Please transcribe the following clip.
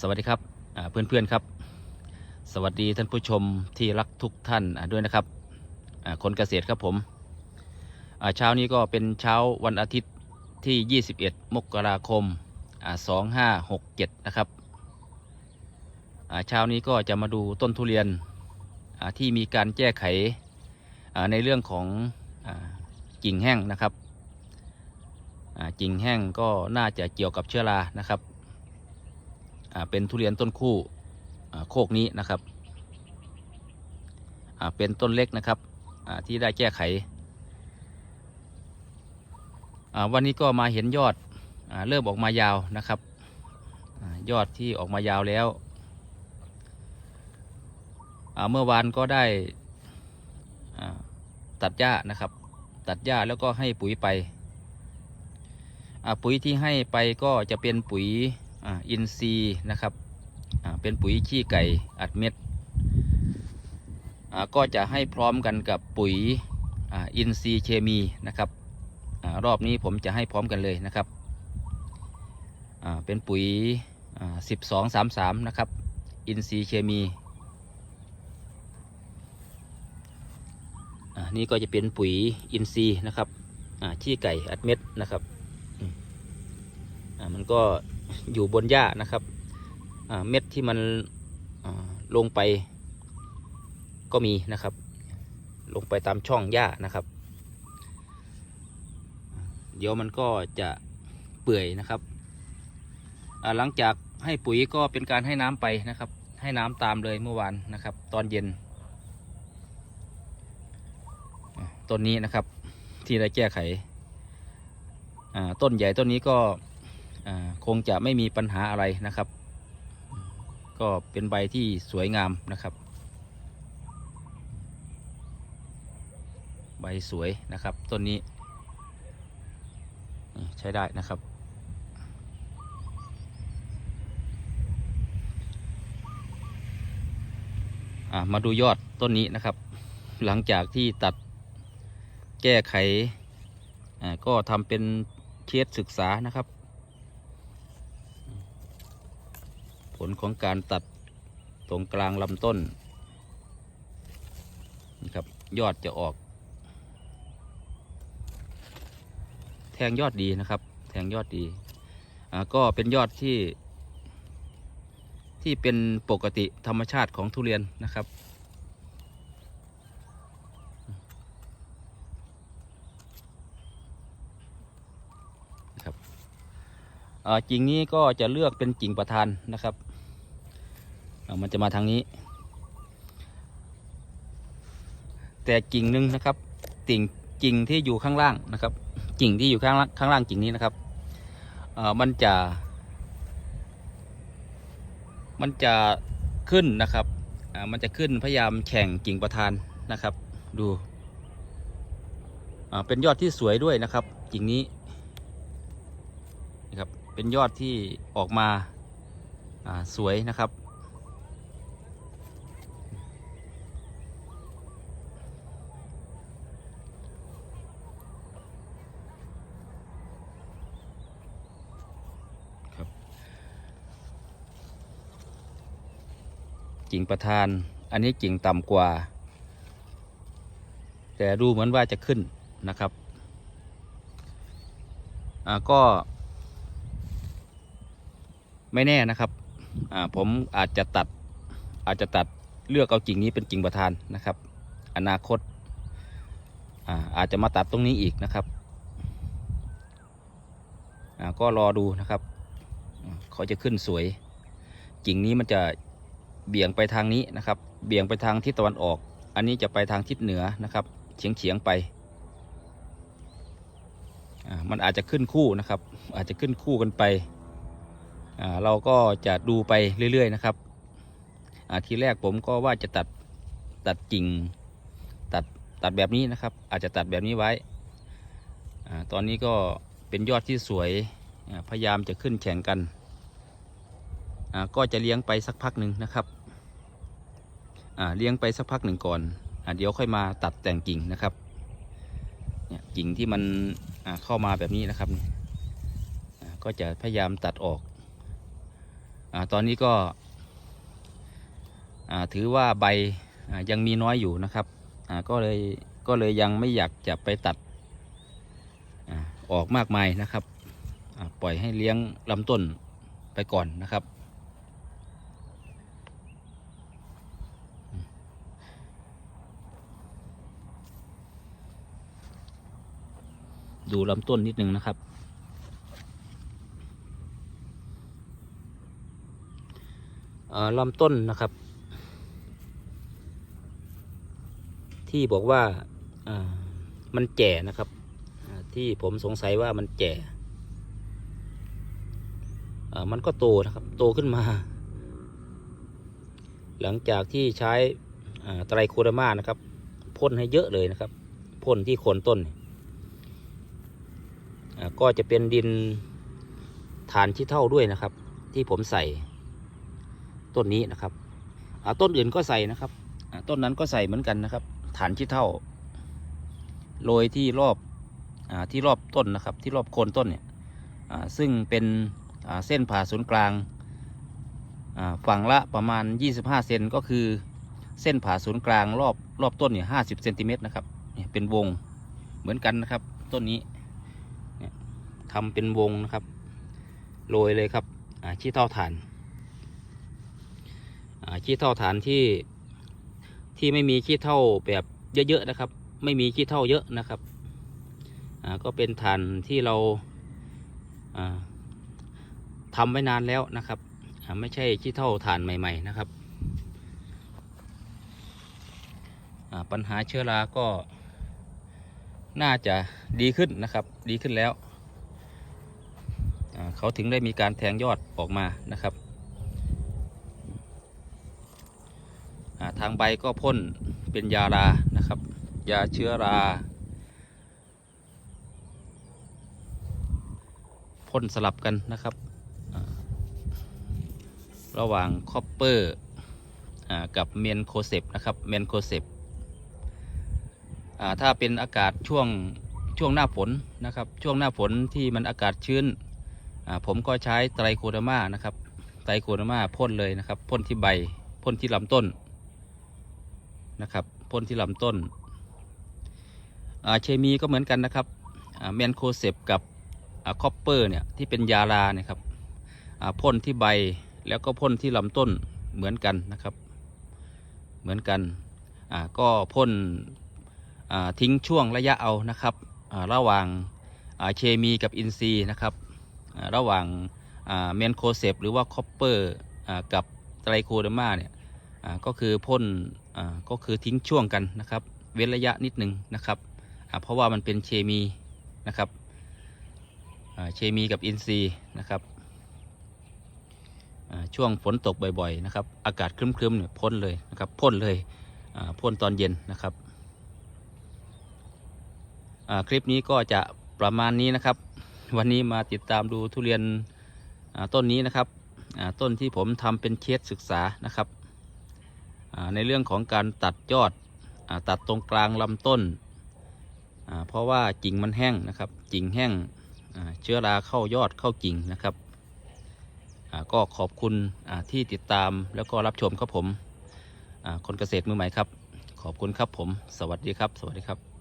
สวัสดีครับเพื่อนๆครับ สวัสดีท่านผู้ชมที่รักทุกท่านด้วยนะครับคนเกษตรครับผมเช้านี้ก็เป็นเช้าวันอาทิตย์ที่ 21 มกราคม 2567 นะครับเช้านี้ก็จะมาดูต้นทุเรียนที่มีการแก้ไขในเรื่องของอกิ่งแห้งนะครับกิ่งแห้งก็น่าจะเกี่ยวกับเชื้อรานะครับ เป็นทุเรียนต้นคู่โคกนี้นะครับเป็นต้นเล็กนะครับที่ได้แก้ไข วันนี้ก็มาเห็นยอดอเริ่มออกมายาวนะครับอยอดที่ออกมายาวแล้ว เมื่อวานก็ได้ตัดหญ้านะครับ ตัดหญ้าแล้วก็ให้ปุ๋ยไปปุ๋ยที่ให้ไปก็จะเป็นปุ๋ย อินทรีนะครับเป็นปุ๋ยขี้ไก่อัดเม็ดก็จะให้พร้อมกันกับปุ๋ยอินทรีเคมีนะครับอรอบนี้ผมจะให้พร้อมกันเลยนะครับเป็นปุ๋ยสิบสองสามสามนะครับ อินทรีเคมีนี่ก็จะเป็นปุ๋ยอินทรีนะครับขี้ไก่อัดเม็ดนะครับมันก็ อยู่บนหญ้านะครับเม็ดที่มันลงไปก็มีนะครับ ลงไปตามช่องหญ้านะครับ เดี๋ยวมันก็จะเปื่อยนะครับหลังจากให้ปุ๋ยก็เป็นการให้น้ำไปนะครับ ให้น้ำตามเลยเมื่อวานนะครับ ตอนเย็นต้นนี้นะครับที่ได้แก้ไขต้นใหญ่ต้นนี้ก็ คงจะไม่มีปัญหาอะไรนะครับ ก็เป็นใบที่สวยงามนะครับ ใบสวยนะครับต้นนี้ใช้ได้นะครับ มาดูยอดต้นนี้นะครับ หลังจากที่ตัดแก้ไขก็ทำเป็นเคสศึกษานะครับ ผ ลของการตัดตรงกลางลำต้นนะครับยอดจะออก แทงยอดดีนะครับ แทงยอดดีก็เป็นยอดที่ ที่เป็นปกติธรรมชาติของทุเรียนนะครับนะครับ กิ่งนี้ก็จะเลือกเป็นกิ่งประธานนะครับ อ่ามันจะมาทางนี้ แต่กิ่งหนึ่งนะครับกิ่งกิ่งที่อยู่ข้างล่างนะครับ กิ่งที่อยู่ข้างล่างข้างล่างกิ่งนี้นะครับมันจะ มันจะขึ้นนะครับมันจะขึ้นพยายามแข่งกิ่งประธานนะครับ ดูเป็นยอดที่สวยด้วยนะครับ กิ่งนี้นะครับเป็นยอดที่ออกมาสวยนะครับ กิ่งประธาน อันนี้กิ่งต่ำกว่า แต่ดูเหมือนว่าจะขึ้นนะครับอ่าก็ ไม่แน่นะครับอ่าผมอาจจะตัดอาจจะตัดเลือกเอากิ่งนี้เป็นกิ่งประธานนะครับ อนาคตอ่าอาจจะมาตัดตรงนี้อีกนะครับอ่าก็รอดูนะครับ เขาจะขึ้นสวย กิ่งนี้มันจะ เบี่ยงไปทางนี้นะครับ เบี่ยงไปทางทิศตะวันออก อันนี้จะไปทางทิศเหนือนะครับเฉียงเฉียงๆไปอ่ามันอาจจะขึ้นคู่นะครับ อาจจะขึ้นคู่กันไปอ่าเราก็จะดูไปเรื่อยๆนะครับอ่าทีแรกผมก็ว่าจะตัดตัดกิ่งตัดตัดแบบนี้นะครับ อาจจะตัดแบบนี้ไว้อ่าตอนนี้ก็เป็นยอดที่สวยอ่าพยายามจะขึ้นแข่งกัน ก็จะเลี้ยงไปสักพักหนึ่งนะครับเลี้ยงไปสักพักหนึ่งก่อนอเดี๋ยวค่อยมาตัดแต่งกิ่งนะครับเนี่ยกิ่งที่มันเข้ามาแบบนี้นะครับก็จะพยายามตัดออกอตอนนี้ก็ถือว่าใบยังมีน้อยอยู่นะครับก็เลยก็เลยยังไม่อยากจะไปตัดอออกมากมายนะครับ ปล่อยให้เลี้ยงลำต้นไปก่อนนะครับ ดูลำต้นนิดนึงนะครับ ลำต้นนะครับ ที่บอกว่ามันแก่นะครับ ที่ผมสงสัยว่ามันแก่มันก็โตนะครับ โตขึ้นมา หลังจากที่ใช้ไตรโคดอร์มานะครับพ่นให้เยอะเลยนะครับพ่นที่โคนต้นเนี่ย ก็จะเป็นดินฐานที่เท่าด้วยนะครับ ที่ผมใส่ต้นนี้นะครับต้นอื่นก็ใส่นะครับต้นนั้นก็ใส่เหมือนกันนะครับ ฐานชี้เท่าโรยที่รอบอที่รอบต้นนะครับ ที่รอบโคนต้นเนี่ยซึ่งเป็นเส้นผ่าศูนย์กลางฝั่งละประมาณ 25 เซนก็คือเส้นผ่าศูนย์กลางรอบรอบต้นเนี่ย50เซนติเมตรนะครับเนี่ยเป็นวงเหมือนกันนะครับ ต้นนี้ ทำเป็นวงนะครับ โรยเลยครับชี้เท่าฐานอ่าขี้เท่าฐานที่ที่ไม่มีขี้เท่าแบบเยอะๆนะครับ ไม่มีขี้เท่าเยอะนะครับก็เป็นฐานที่เราอ่าทำไว้นานแล้วนะครับไม่ใช่ขี้เท่าฐานใหม่ ๆ นะครับปัญหาเชื้อราก็น่าจะดีขึ้นนะครับ ดีขึ้นแล้ว เขาถึงได้มีการแทงยอดออกมานะครับ ทางใบก็พ่นเป็นยารานะครับ ยาเชื้อราพ่นสลับกันนะครับระหว่างคอปเปอร์กับเมนโคเซปนะครับเมนโคเซปถ้าเป็นอากาศช่วงช่วงหน้าฝนนะครับ ช่วงหน้าฝนที่มันอากาศชื้น ผมก็ใช้ไตรโคเดอร์มานะครับไตรโคเดอร์มาพ่นเลยนะครับพ่นที่ใบพ่นที่ลำต้นนะครับพ่นที่ลำต้นเคมีก็เหมือนกันนะครับเมนโคเซปกับคอปเปอร์เนี่ยที่เป็นยาลาเนี่ยครับพ่นที่ใบแล้วก็พ่นที่ลำต้นเหมือนกันนะครับเหมือนกันก็พ่นทิ้งช่วงระยะเอานะครับระหว่างเคมีกับอินทรีย์นะครับ ระหว่างเมนโคเซปหรือว่าคอปเปอร์กับไตรโคเดมาเนี่ยก็คือพ่นก็คือทิ้งช่วงกันนะครับ เว้นระยะนิดนึงนะครับเพราะว่ามันเป็นเคมีนะครับเคมีกับอินทรีย์นะครับช่วงฝนตกบ่อยๆนะครับ อากาศครึ้มๆเนี่ยพ่นเลยนะครับพ่นเลยพ่นตอนเย็นนะครับคลิปนี้ก็จะประมาณนี้นะครับ วันนี้มาติดตามดูทุเรียนต้นนี้นะครับต้นที่ผมทำเป็นเคสศึกษานะครับในเรื่องของการตัดยอดตัดตรงกลางลำต้น เพราะว่ากิ่งมันแห้งนะครับ กิ่งแห้งเชื้อราเข้ายอดเข้ากิ่งนะครับก็ขอบคุณที่ติดตามแล้วก็รับชมครับผมคนเกษตรมือใหม่ครับ ขอบคุณครับผม สวัสดีครับ สวัสดีครับ